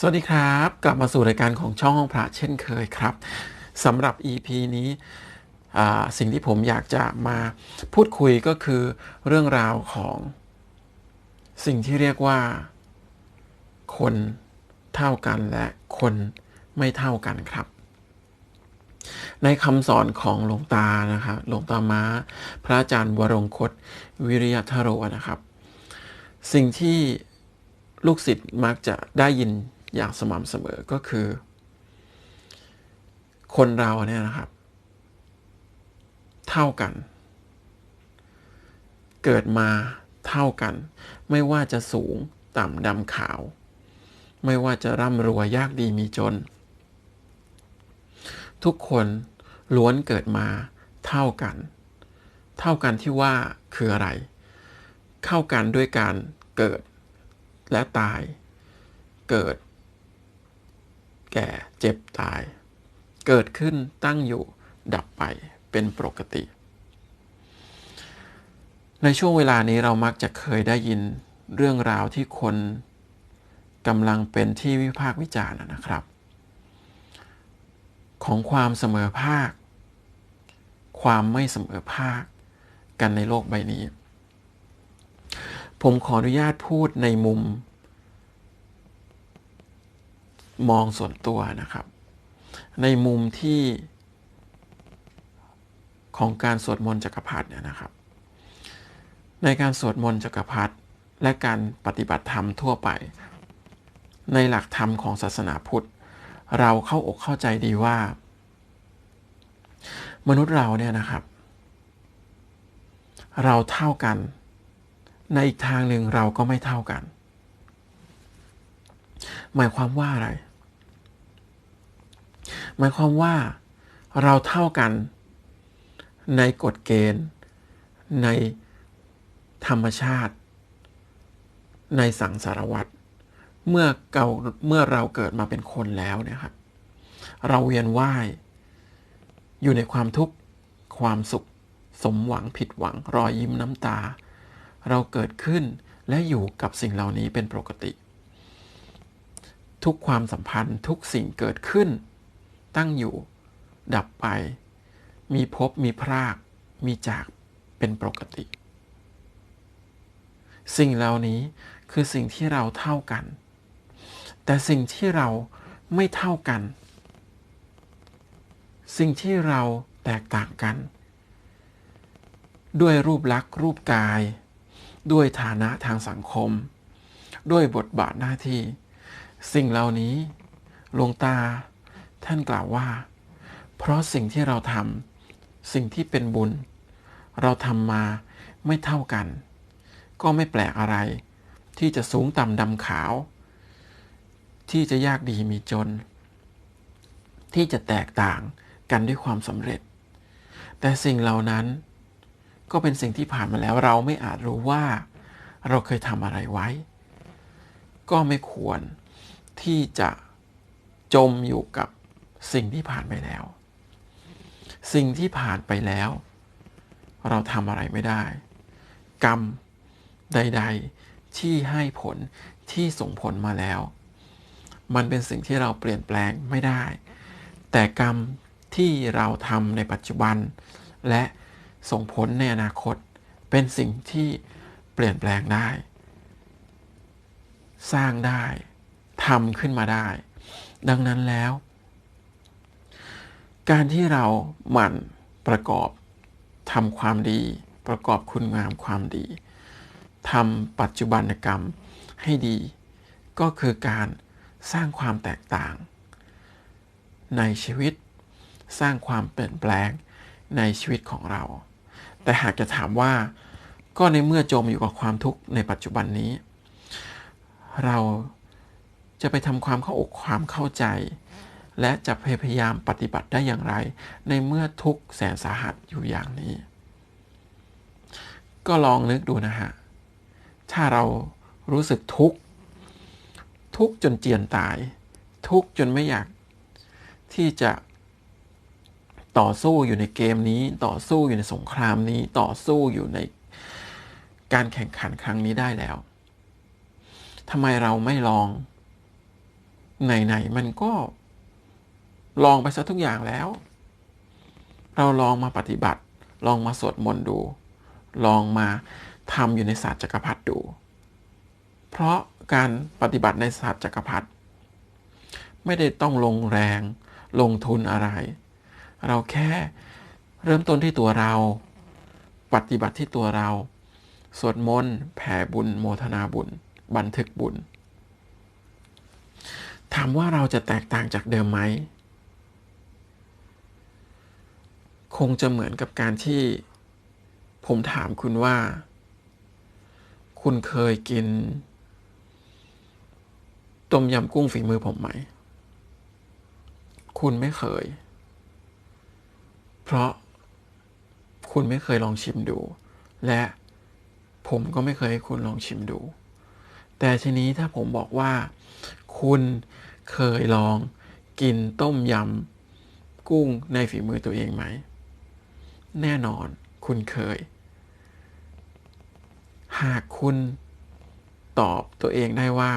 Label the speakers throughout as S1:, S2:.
S1: สวัสดีครับ กลับมาสู่รายการของช่องห้องพระเช่นเคยครับสำหรับ EP นี้สิ่งที่ผมอยากจะมาพูดคุยก็คือเรื่องราวของสิ่งที่เรียกว่า คนเท่ากันและคนไม่เท่ากันครับ ในคำสอนของหลวงตานะครับหลวงตามาพระอาจารย์วรงคตวิริยทโรนะครับ สิ่งที่ลูกศิษย์มักจะได้ยิน อย่างสม่ำเสมอก็คือ คนเราเนี่ยนะครับ เท่ากัน เกิดมาเท่ากัน ไม่ว่าจะสูงต่ำดำขาว ไม่ว่าจะร่ำรวยยากดีมีจน ทุกคนล้วนเกิดมาเท่ากัน เท่ากันที่ว่าคืออะไร เข้ากันด้วยการเกิดและตาย เกิด แก่เจ็บตาย เกิดขึ้นตั้งอยู่ดับไปเป็นปกติ ในช่วงเวลานี้เรามักจะเคยได้ยินเรื่องราวที่คนกำลังเป็นที่วิพากษ์วิจารณ์นะครับ ของความเสมอภาค ความไม่เสมอภาค กันในโลกใบนี้ ผมขออนุญาตพูดในมุม มองส่วนตัวนะครับ ในมุมที่ของการสวดมนต์จักรพรรดิเนี่ยนะครับ ในการสวดมนต์จักรพรรดิและการปฏิบัติธรรมทั่วไป ในหลักธรรมของศาสนาพุทธ เราเข้าอกเข้าใจดีว่า มนุษย์เราเนี่ยนะครับ เราเท่ากัน ในอีกทางหนึ่งเราก็ไม่เท่ากัน หมายความว่าอะไร หมายความว่าเราเท่ากันในกฎเกณฑ์ ในธรรมชาติ ในสังสารวัตรเมื่อเก่าเมื่อเราเกิดมาเป็นคนแล้วเนี่ยครับ เราเวียนว่ายอยู่ในความทุกข์ความสุข สมหวังผิดหวังรอยยิ้มน้ำตา เราเกิดขึ้นและอยู่กับสิ่งเหล่านี้เป็นปกติ ทุกความสัมพันธ์ทุกสิ่งเกิดขึ้น ตั้งอยู่ดับไป มีพบมีพราก มีจากเป็นปกติ สิ่งเหล่านี้คือสิ่งที่เราเท่ากัน แต่สิ่งที่เราไม่เท่ากัน สิ่งที่เราแตกต่างกัน ด้วยรูปลักษณ์รูปกาย ด้วยฐานะทางสังคม ด้วยบทบาทหน้าที่ สิ่งเหล่านี้หลวงตาท่านกล่าวว่า เพราะสิ่งที่เราทำสิ่งที่เป็นบุญ เราทำมาไม่เท่ากัน ก็ไม่แปลกอะไร ที่จะสูงต่ำดำขาว ที่จะยากดีมีจน ที่จะแตกต่างกันด้วยความสำเร็จ แต่สิ่งเหล่านั้นก็เป็นสิ่งที่ผ่านมาแล้วเราไม่อาจรู้ว่า เราเคยทำอะไรไว้ ก็ไม่ควร ที่จะจมอยู่กับสิ่งที่ผ่านไปแล้ว สิ่งที่ผ่านไปแล้ว เราทำอะไรไม่ได้ กรรมใด ๆ ที่ให้ผลที่ส่งผลมาแล้ว มันเป็นสิ่งที่เราเปลี่ยนแปลงไม่ได้ แต่กรรมที่เราทำในปัจจุบัน และส่งผลในอนาคต เป็นสิ่งที่เปลี่ยนแปลงได้ สร้างได้ ทำขึ้นมาได้ ดังนั้นแล้ว การที่เราหมั่นประกอบทำความดี ประกอบคุณงามความดีทำปัจจุบันกรรมให้ดี ก็คือการสร้างความแตกต่าง ในชีวิตสร้างความเปลี่ยนแปลงในชีวิตของเรา แต่หากจะถามว่าก็ในเมื่อจมอยู่กับความทุกข์ในปัจจุบันนี้ เรา จะไปทำความเข้าอกความเข้าใจ และจะพยายามปฏิบัติได้อย่างไร ในเมื่อทุกแสนสาหัสอยู่อย่างนี้ ก็ลองนึกดูนะฮะ ถ้าเรารู้สึกทุกข์ทุกข์จนเจียนตาย ทุกข์จนไม่อยากที่จะต่อสู้อยู่ในเกมนี้ต่อสู้อยู่ในสงครามนี้ต่อสู้อยู่ในการแข่งขันครั้งนี้ได้แล้วทำไมเราไม่ลอง ไหนๆมันก็ลองไปซะทุกอย่างแล้ว เราลองมาปฏิบัติ ลองมาสวดมนต์ดู ลองมาทำอยู่ในศาสตร์จักรพรรดิดู เพราะการปฏิบัติในศาสตร์จักรพรรดิไม่ได้ต้องลงแรง ลงทุนอะไร เราแค่เริ่มต้นที่ตัวเรา ปฏิบัติที่ตัวเรา สวดมนต์แผ่บุญ โมทนาบุญ บันทึกบุญ ถามว่าเราจะแตกต่างจากเดิมไหม คงจะเหมือนกับการที่ ผมถามคุณว่า คุณเคยกิน ต้มยำกุ้งฝีมือผมไหม คุณไม่เคย เพราะคุณไม่เคยลองชิมดู และผมก็ไม่เคยให้คุณลองชิมดู แต่ทีนี้ถ้าผมบอกว่า คุณเคยลองกินต้มยำกุ้งในฝีมือตัวเองไหม แน่นอนคุณเคย หากคุณตอบตัวเองได้ว่า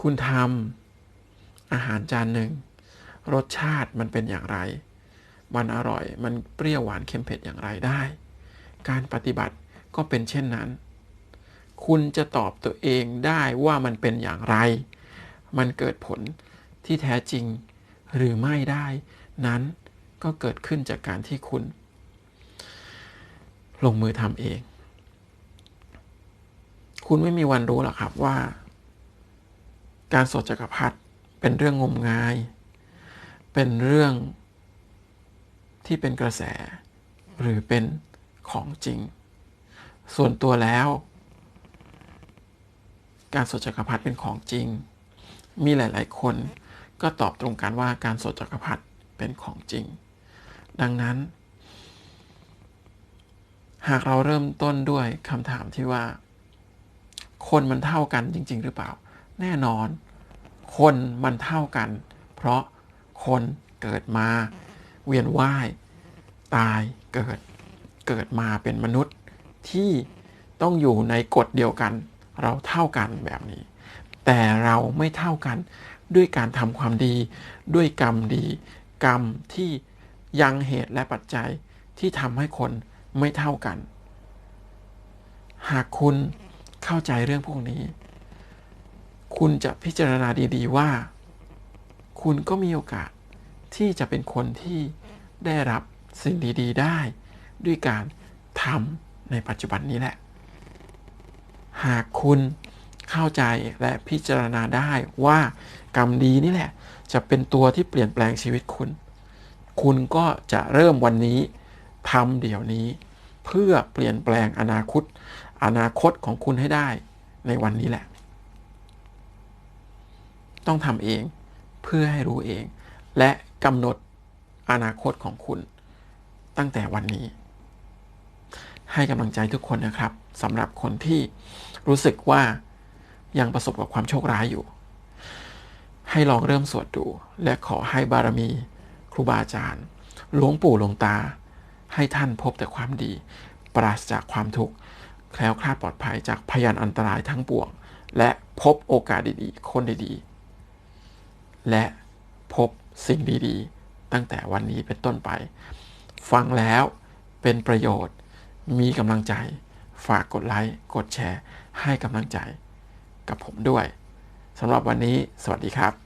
S1: คุณทำอาหารจานหนึ่ง รสชาติมันเป็นอย่างไร มันอร่อยมันเปรี้ยวหวานเค็มเผ็ดอย่างไรได้ การปฏิบัติก็เป็นเช่นนั้น คุณจะตอบตัวเองได้ว่ามันเป็นอย่างไร มันเกิดผลที่แท้จริงหรือไม่ได้ นั้นก็เกิดขึ้นจากการที่คุณ ลงมือทำเอง คุณไม่มีวันรู้หรอกครับว่า การสวดจักรพรรดิเป็นเรื่องงมงาย เป็นเรื่องที่เป็นกระแส หรือเป็นของจริง ส่วนตัวแล้ว การสวดจักรพรรดิเป็นของจริง มีหลาย ๆ คนก็ตอบตรงกันว่าการสวดจักรพรรดิเป็นของจริง ดังนั้น หากเราเริ่มต้นด้วยคำถามที่ว่า คนมันเท่ากันจริง ๆ หรือเปล่า แน่นอน คนมันเท่ากัน เพราะคนเกิดมา เวียนว่าย ตายเกิดเกิดมาเป็นมนุษย์ที่ต้องอยู่ในกฎเดียวกัน เราเท่ากันแบบนี้ แต่เราไม่เท่ากันด้วยการทำความดีด้วยกรรมดี กรรมที่ยังเหตุและปัจจัยที่ทำให้คนไม่เท่ากัน หากคุณเข้าใจเรื่องพวกนี้ คุณจะพิจารณาดี ๆ ว่า คุณก็มีโอกาสที่จะเป็นคนที่ได้รับสิ่งดี ๆ ได้ ด้วยการทำในปัจจุบันนี้แหละ หากคุณเข้าใจและพิจารณาได้ว่ากรรมดีนี่แหละ จะเป็นตัวที่เปลี่ยนแปลงชีวิตคุณ คุณก็จะเริ่มวันนี้ทำเดี๋ยวนี้ เพื่อเปลี่ยนแปลงอนาคต อนาคตของคุณให้ได้ในวันนี้แหละ ต้องทำเองเพื่อให้รู้เอง และกำหนดอนาคตของคุณ ตั้งแต่วันนี้ ให้กำลังใจทุกคนนะครับ สำหรับคนที่รู้สึกว่ายังประสบกับความโชคร้ายอยู่ ให้ลองเริ่มสวดดู และขอให้บารมี ครูบาอาจารย์หลวงปู่หลวงตา ให้ท่านพบแต่ความดี ปราศจากความทุกข์แคล้วคลาดปลอดภัยจากพยานอันตรายทั้งปวง และพบโอกาสดีๆ คนดีๆ และพบสิ่งดีๆ ตั้งแต่วันนี้เป็นต้นไป ฟังแล้วเป็นประโยชน์ มีกำลังใจ ฝากกดไลค์กดแชร์ ให้กำลังใจกับผมด้วยสำหรับวันนี้ สวัสดีครับ